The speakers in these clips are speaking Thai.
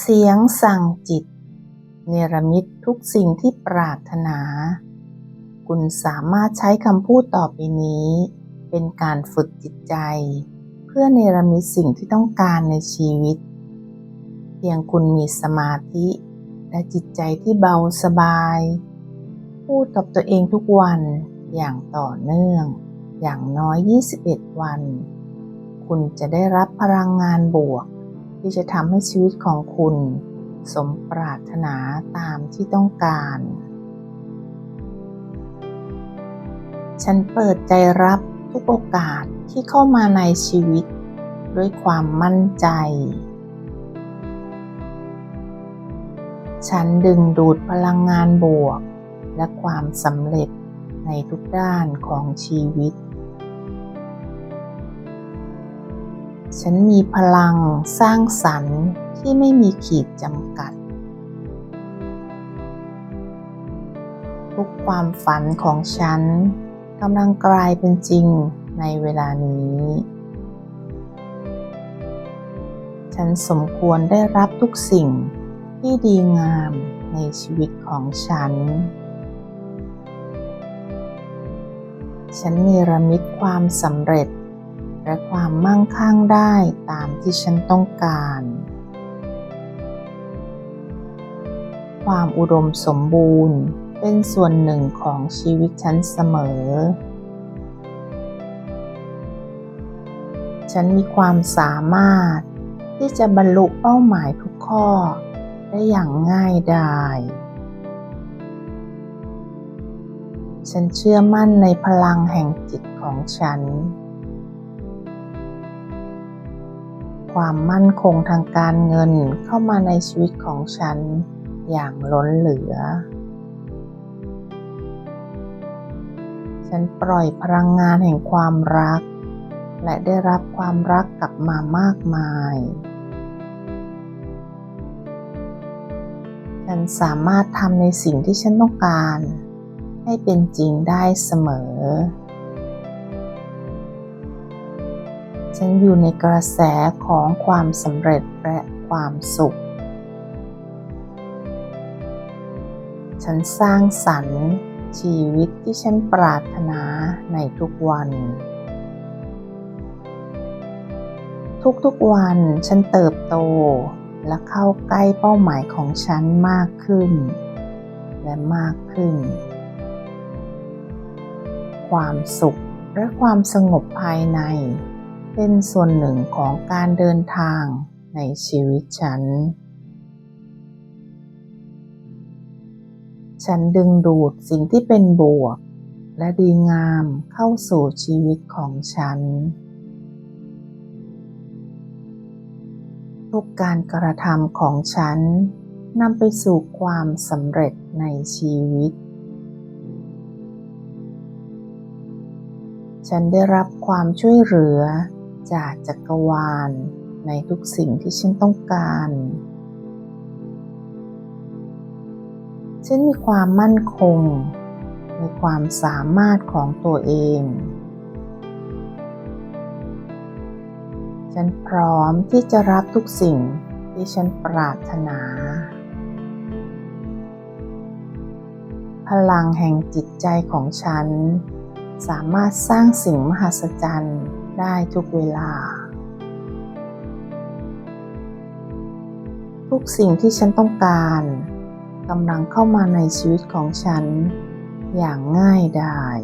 เสียงสั่งจิต เนรมิตทุกสิ่งที่ปรารถนา คุณสามารถใช้คำพูดต่อไปนี้ เป็นการฝึกจิตใจ เพื่อเนรมิตสิ่งที่ต้องการในชีวิต เพียงคุณมีสมาธิ และจิตใจที่เบาสบาย พูดกับตัวเองทุกวันอย่างต่อเนื่อง อย่างน้อย 21 วัน คุณจะได้รับพลังงานบวก ที่จะทำให้ชีวิตของคุณ สมปรารถนาตามที่ต้องการ ฉันเปิดใจรับทุกโอกาสที่เข้ามาในชีวิต ด้วยความมั่นใจ ฉันดึงดูดพลังงานบวก และความสำเร็จในทุกด้านของชีวิต ฉันมีพลังสร้างสรรค์ที่ไม่มีขีดจำกัด ทุกความฝันของฉันกำลังกลายเป็นจริงในเวลานี้ ฉันสมควรได้รับทุกสิ่งที่ดีงามในชีวิตของฉัน ฉันเนรมิตความสำเร็จ และความมั่งคั่งได้ตามที่ฉันต้องการ ความอุดมสมบูรณ์เป็นส่วนหนึ่งของชีวิตฉันเสมอ ฉันมีความสามารถที่จะบรรลุเป้าหมายทุกข้อได้อย่างง่ายดายฉันเชื่อมั่นในพลังแห่งจิตของฉัน ความมั่นคงทางการเงินเข้ามาในชีวิตของฉันอย่างล้นเหลือ ฉันปล่อยพลังงานแห่งความรัก และได้รับความรักกลับมามากมาย ฉันสามารถทำในสิ่งที่ฉันต้องการ ให้เป็นจริงได้เสมอ ฉันอยู่ในกระแสของความสำเร็จและความสุข ฉันสร้างสรรค์ชีวิตที่ฉันปรารถนาในทุกวัน ทุกๆวันฉันเติบโตและเข้าใกล้เป้าหมายของฉันมากขึ้น และมากขึ้น ความสุขและความสงบภายใน เป็นส่วนหนึ่งของการเดินทางในชีวิตฉัน ฉันดึงดูดสิ่งที่เป็นบวก และดีงามเข้าสู่ชีวิตของฉัน ทุกการกระทำของฉันนำไปสู่ความสำเร็จในชีวิต ฉันได้รับความช่วยเหลือ จากจักรวาลในทุกสิ่งที่ฉันต้องการ ฉันมีความมั่นคง ในความสามารถของตัวเอง ฉันพร้อมที่จะรับทุกสิ่งที่ฉันปรารถนา พลังแห่งจิตใจของฉัน สามารถสร้างสิ่งมหัศจรรย์ ได้ทุกเวลา ทุกสิ่งที่ฉันต้องการกำลังเข้ามาในชีวิตของฉัน อย่างง่ายดาย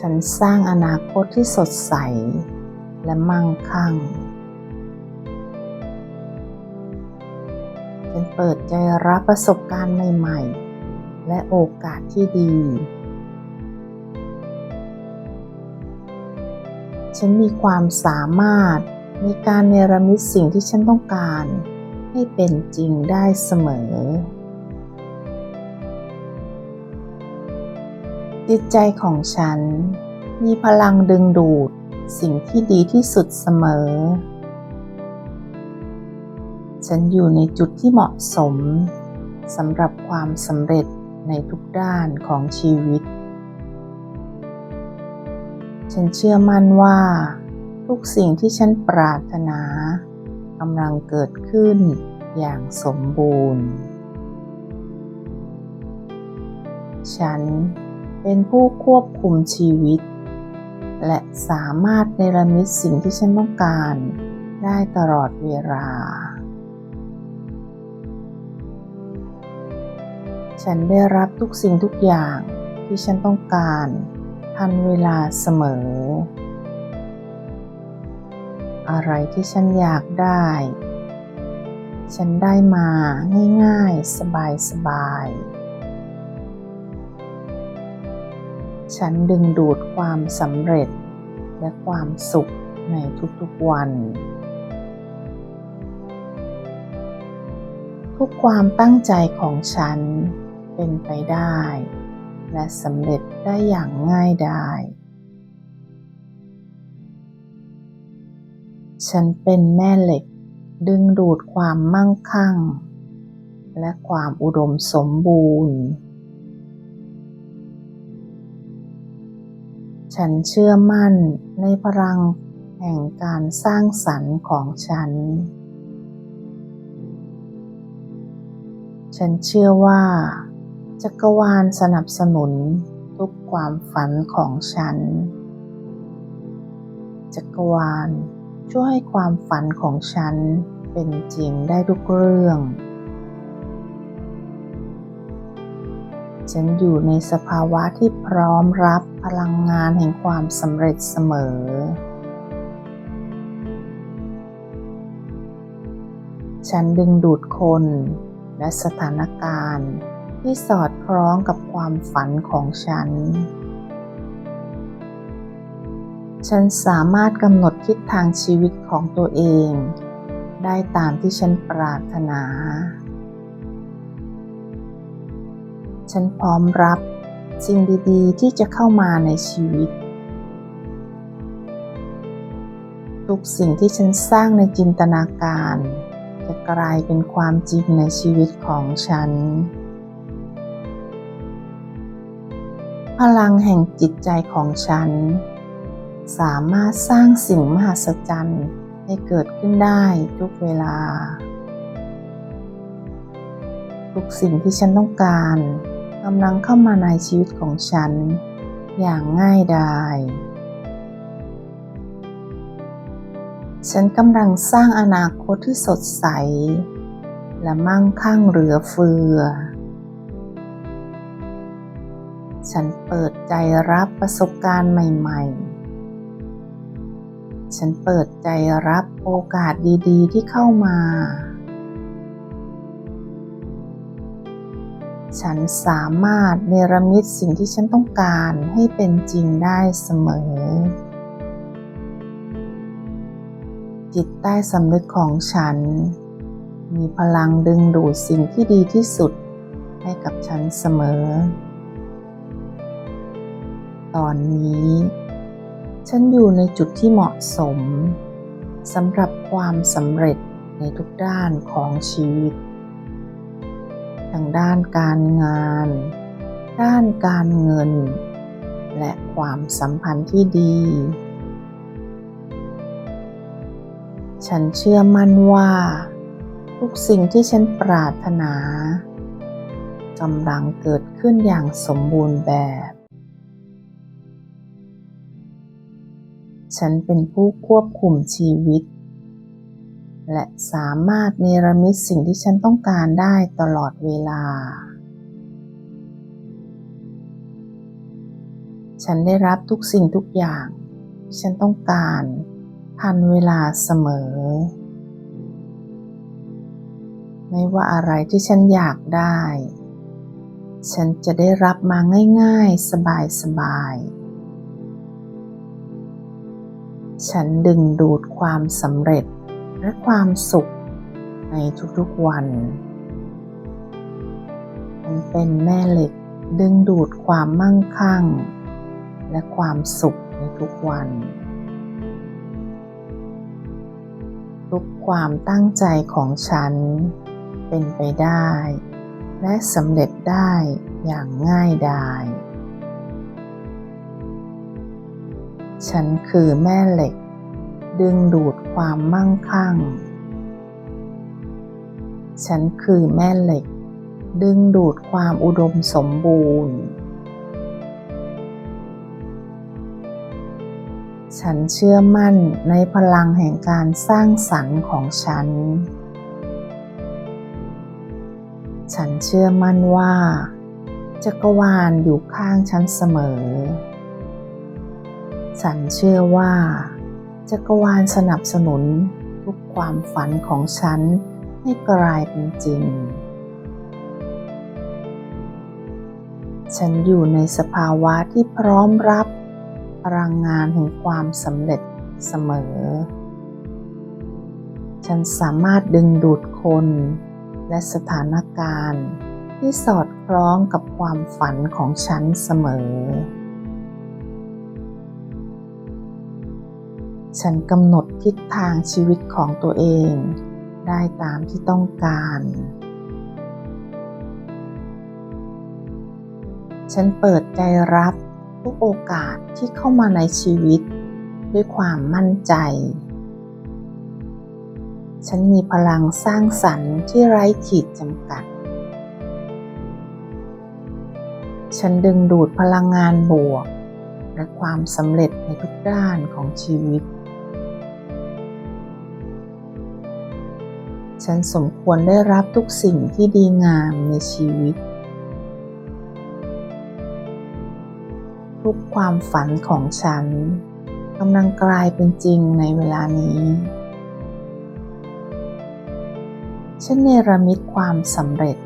ฉันสร้างอนาคตที่สดใส และมั่งคั่ง ฉันเปิดใจรับประสบการณ์ใหม่ ๆ และโอกาสที่ดี ฉันมีความสามารถในการเนรมิตสิ่งที่ฉันต้องการ ให้เป็นจริงได้เสมอ จิตใจของฉัน มีพลังดึงดูดสิ่งที่ดีที่สุดเสมอ ฉันอยู่ในจุดที่เหมาะสมสำหรับความสำเร็จในทุกด้านของชีวิต ฉันเชื่อมั่นว่า ทุกสิ่งที่ฉันปรารถนากำลังเกิดขึ้นอย่างสมบูรณ์ ฉันเป็นผู้ควบคุมชีวิต และสามารถเนรมิตสิ่งที่ฉันต้องการได้ตลอดเวลา ฉันได้รับทุกสิ่งทุกอย่างที่ฉันต้องการ ทันเวลาเสมอ อะไรที่ฉันอยากได้ ฉันได้มาง่ายๆ สบายๆฉันดึงดูดความสำเร็จและความสุขในทุกๆวัน ทุกความตั้งใจของฉันเป็นไปได้ และสำเร็จได้อย่างง่ายดายฉันเป็นแม่เหล็กดึงดูดความมั่งคั่ง และความอุดมสมบูรณ์ ฉันเชื่อมั่นในพลังแห่งการสร้างสรรค์ของฉัน ฉันเชื่อว่า จักรวาลสนับสนุนทุกความฝันของฉัน จักรวาลช่วยให้ความฝันของฉันเป็นจริงได้ทุกเรื่อง ฉันอยู่ในสภาวะที่พร้อมรับพลังงานแห่งความสำเร็จเสมอ ฉันดึงดูดคนและสถานการณ์ ที่สอดคล้องกับความฝันของฉัน ฉันสามารถกำหนดทิศทางชีวิตของตัวเอง ได้ตามที่ฉันปรารถนา ฉันพร้อมรับสิ่งดีๆ ที่จะเข้ามาในชีวิต ทุกสิ่งที่ฉันสร้างในจินตนาการ จะกลายเป็นความจริงในชีวิตของฉัน พลังแห่งจิตใจของฉัน สามารถสร้างสิ่งมหัศจรรย์ให้เกิดขึ้นได้ทุกเวลา ทุกสิ่งที่ฉันต้องการกำลังเข้ามาในชีวิตของฉัน อย่างง่ายดายฉันกำลังสร้างอนาคตที่สดใส และมั่งคั่งเหลือเฟือ ฉันเปิดใจรับประสบการณ์ใหม่ ๆ ฉันเปิดใจรับโอกาสดีๆ ที่เข้ามา ฉันสามารถเนรมิตสิ่งที่ฉันต้องการให้เป็นจริงได้เสมอ จิตใต้สำนึกของฉัน มีพลังดึงดูดสิ่งที่ดีที่สุดให้กับฉันเสมอ ตอนนี้ ฉันอยู่ในจุดที่เหมาะสมสำหรับความสำเร็จในทุกด้านของชีวิตทั้งด้านการงาน ด้านการเงิน และความสัมพันธ์ที่ดี ฉันเชื่อมั่นว่า ทุกสิ่งที่ฉันปรารถนากำลังเกิดขึ้นอย่างสมบูรณ์แบบ ฉันเป็นผู้ควบคุมชีวิต และสามารถเนรมิตสิ่งที่ฉันต้องการได้ตลอดเวลา ฉันได้รับทุกสิ่งทุกอย่างที่ฉันต้องการทันเวลาเสมอ ไม่ว่าอะไรที่ฉันอยากได้ ฉันจะได้รับมาง่าย ๆ สบาย ๆ ฉันดึงดูดความสำเร็จและความสุขในทุกๆวันฉันเป็นแม่เหล็กดึงดูดความมั่งคั่ง และความสุขในทุกวัน ทุกความตั้งใจของฉัน เป็นไปได้ และสำเร็จได้อย่างง่ายดาย ฉันคือแม่เหล็ก ดึงดูดความมั่งคั่ง ฉันคือแม่เหล็ก ดึงดูดความอุดมสมบูรณ์ ฉันเชื่อมั่นในพลังแห่งการสร้างสรรค์ของฉัน ฉันเชื่อมั่นว่าจักรวาลอยู่ข้างฉันเสมอ ฉันเชื่อว่าจักรวาลสนับสนุนทุกความฝันของฉันให้กลายเป็นจริง ฉันอยู่ในสภาวะที่พร้อมรับพลังงานแห่งความสำเร็จเสมอ ฉันสามารถดึงดูดคน และสถานการณ์ที่สอดคล้องกับความฝันของฉันเสมอ ฉันกำหนดทิศทางชีวิตของตัวเอง ได้ตามที่ต้องการ ฉันเปิดใจรับทุกโอกาสที่เข้ามาในชีวิต ด้วยความมั่นใจ ฉันมีพลังสร้างสรรค์ที่ไร้ขีดจำกัด ฉันดึงดูดพลังงานบวก และความสำเร็จในทุกด้านของชีวิต ฉันสมควรได้รับทุกสิ่งที่ดีงามในชีวิต ทุกความฝันของฉันกำลังกลายเป็นจริงในเวลานี้ ฉันเนรมิตความสำเร็จ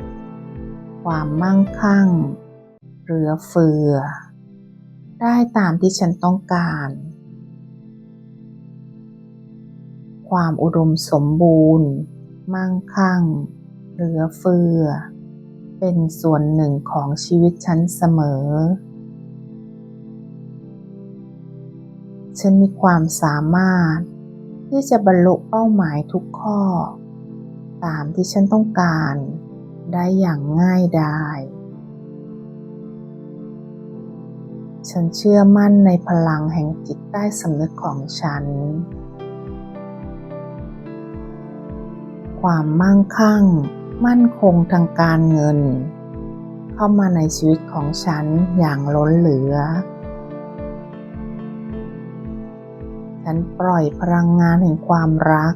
ความมั่งคั่ง เหลือเฟือ ได้ตามที่ฉันต้องการความอุดมสมบูรณ์ มั่งคั่ง เหลือเฟือ เป็นส่วนหนึ่งของชีวิตฉันเสมอ ฉันมีความสามารถ ที่จะบรรลุเป้าหมายทุกข้อ ตามที่ฉันต้องการได้อย่างง่ายดายฉันเชื่อมั่นในพลังแห่งจิตใต้สำนึกของฉัน ความมั่งคั่ง มั่นคงทางการเงิน เข้ามาในชีวิตของฉันอย่างล้นเหลือ ฉันปล่อยพลังงานแห่งความรัก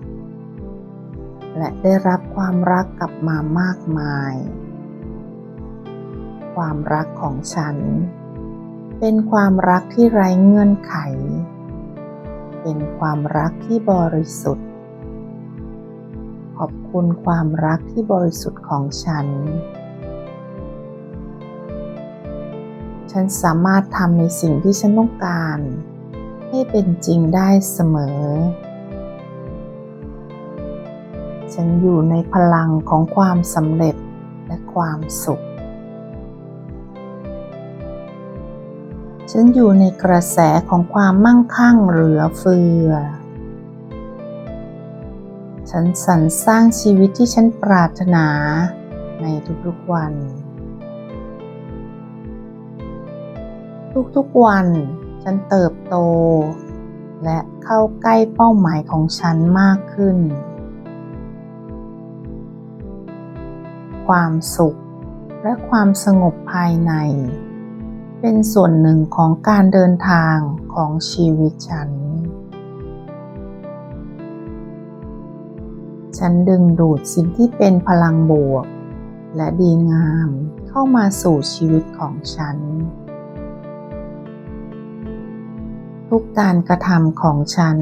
และได้รับความรักกลับมามากมาย ความรักของฉัน เป็นความรักที่ไร้เงื่อนไข เป็นความรักที่บริสุทธิ์ ขอบคุณความรักที่บริสุทธิ์ของฉัน ฉันสามารถทำในสิ่งที่ฉันต้องการ ให้เป็นจริงได้เสมอ ฉันอยู่ในพลังของความสำเร็จและความสุข ฉันอยู่ในกระแสของความมั่งคั่งเหลือเฟือ ฉันสรรสร้างชีวิตที่ฉันปรารถนาในทุกๆวัน ทุกๆวันฉันเติบโต และเข้าใกล้เป้าหมายของฉันมากขึ้น ความสุขและความสงบภายใน เป็นส่วนหนึ่งของการเดินทางของชีวิตฉัน ฉันดึงดูดสิ่งที่เป็นพลังบวก และดีงามเข้ามาสู่ชีวิตของฉัน ทุกการกระทำของฉัน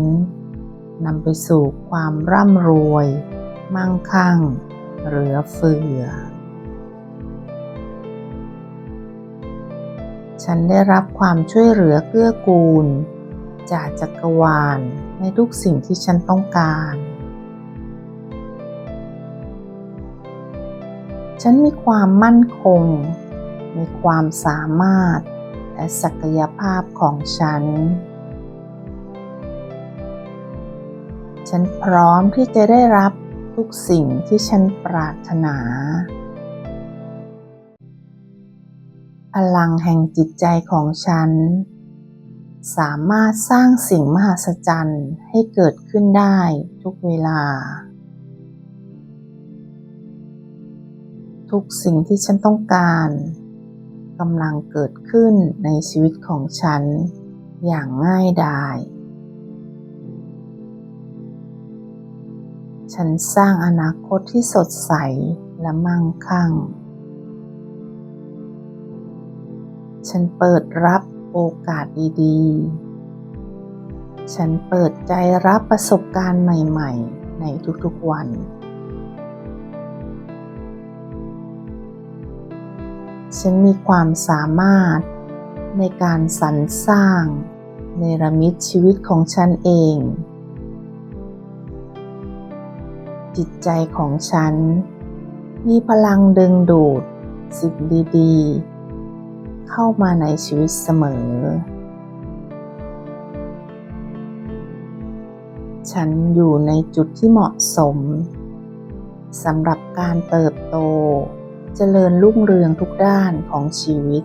นำไปสู่ความร่ำรวย มั่งคั่ง เหลือเฟือ ฉันได้รับความช่วยเหลือเกื้อกูล จากจักรวาลในทุกสิ่งที่ฉันต้องการ ฉันมีความมั่นคง มีความสามารถ และศักยภาพของฉัน ฉันพร้อมที่จะได้รับทุกสิ่งที่ฉันปรารถนา พลังแห่งจิตใจของฉัน สามารถสร้างสิ่งมหัศจรรย์ให้เกิดขึ้นได้ทุกเวลา ทุกสิ่งที่ฉันต้องการกำลังเกิดขึ้นในชีวิตของฉันอย่างง่ายดาย ฉันสร้างอนาคตที่สดใสและมั่งคั่ง ฉันเปิดรับโอกาสดีๆ ฉันเปิดใจรับประสบการณ์ใหม่ ๆ ในทุกๆวัน ฉันมีความสามารถในการสรรสร้างเนรมิตชีวิตของฉันเอง จิตใจของฉัน มีพลังดึงดูดสิ่งดีๆ เข้ามาในชีวิตเสมอ ฉันอยู่ในจุดที่เหมาะสมสำหรับการเติบโต เจริญรุ่งเรืองทุกด้านของชีวิต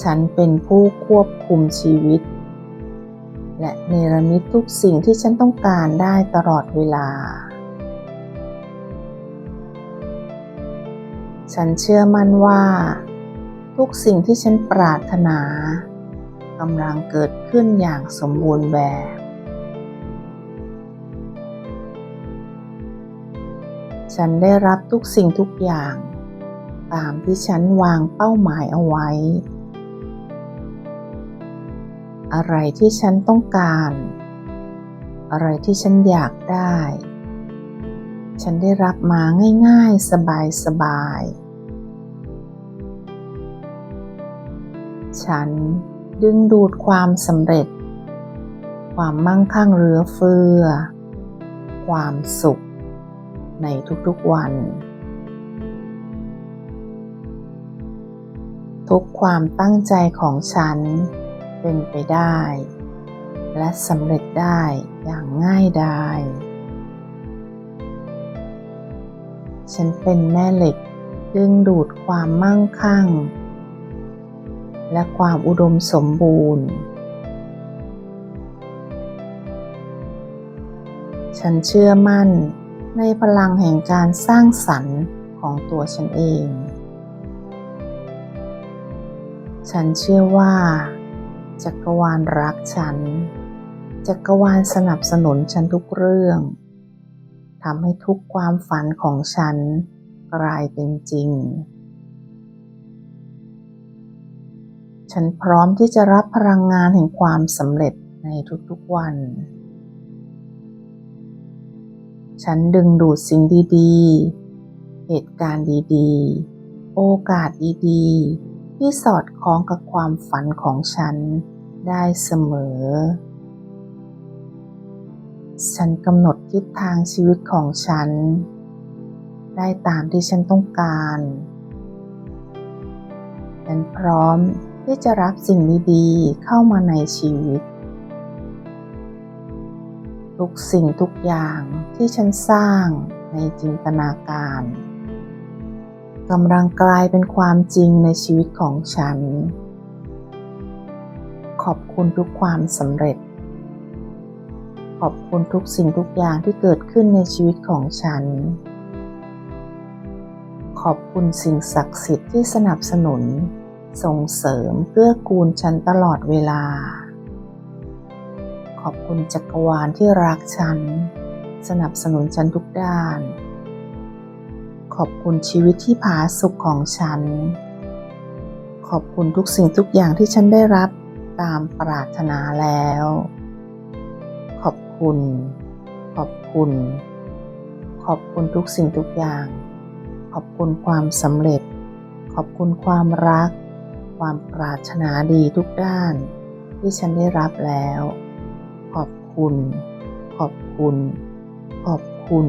ฉันเป็นผู้ควบคุมชีวิต และเนรมิตทุกสิ่งที่ฉันต้องการได้ตลอดเวลา ฉันเชื่อมั่นว่า ทุกสิ่งที่ฉันปรารถนากำลังเกิดขึ้นอย่างสมบูรณ์แบบ ฉันได้รับทุกสิ่งทุกอย่าง ตามที่ฉันวางเป้าหมายเอาไว้ อะไรที่ฉันต้องการ อะไรที่ฉันอยากได้ ฉันได้รับมาง่ายๆ สบายๆฉันดึงดูดความสำเร็จ ความมั่งคั่งเหลือเฟือ ความสุข ในทุกๆวัน ทุกความตั้งใจของฉันเป็นไปได้ และสำเร็จได้อย่างง่ายดายฉันเป็นแม่เหล็กดึงดูดความมั่งคั่ง และความอุดมสมบูรณ์ ฉันเชื่อมั่น ในพลังแห่งการสร้างสรรค์ของตัวฉันเอง ฉันเชื่อว่า จักรวาลรักฉัน จักรวาลสนับสนุนฉันทุกเรื่องทำให้ทุกความฝันของฉันกลายเป็นจริง ฉันพร้อมที่จะรับพลังงานแห่งความสำเร็จในทุกๆวัน ฉันดึงดูดสิ่งดีๆ เหตุการณ์ดีๆ โอกาสดีๆ ที่สอดคล้องกับความฝันของฉันได้เสมอ ฉันกำหนดทิศทางชีวิตของฉัน ได้ตามที่ฉันต้องการ ฉันพร้อมที่จะรับสิ่งดีๆ เข้ามาในชีวิต ทุกสิ่งทุกอย่างที่ฉันสร้างในจินตนาการกำลังกลายเป็นความจริงในชีวิตของฉัน ขอบคุณทุกความสำเร็จ ขอบคุณทุกสิ่งทุกอย่างที่เกิดขึ้นในชีวิตของฉัน ขอบคุณสิ่งศักดิ์สิทธิ์ที่สนับสนุน ส่งเสริมเกื้อกูลฉันตลอดเวลา ขอบคุณจักรวาลที่รักฉัน สนับสนุนฉันทุกด้าน ขอบคุณชีวิตที่ผาสุกของฉัน ขอบคุณทุกสิ่งทุกอย่างที่ฉันได้รับตามปรารถนาแล้ว ขอบคุณ ขอบคุณ ขอบคุณทุกสิ่งทุกอย่าง ขอบคุณความสำเร็จ ขอบคุณความรัก ความปรารถนาดีทุกด้านที่ฉันได้รับแล้ว คุณ ขอบคุณ ขอบคุณ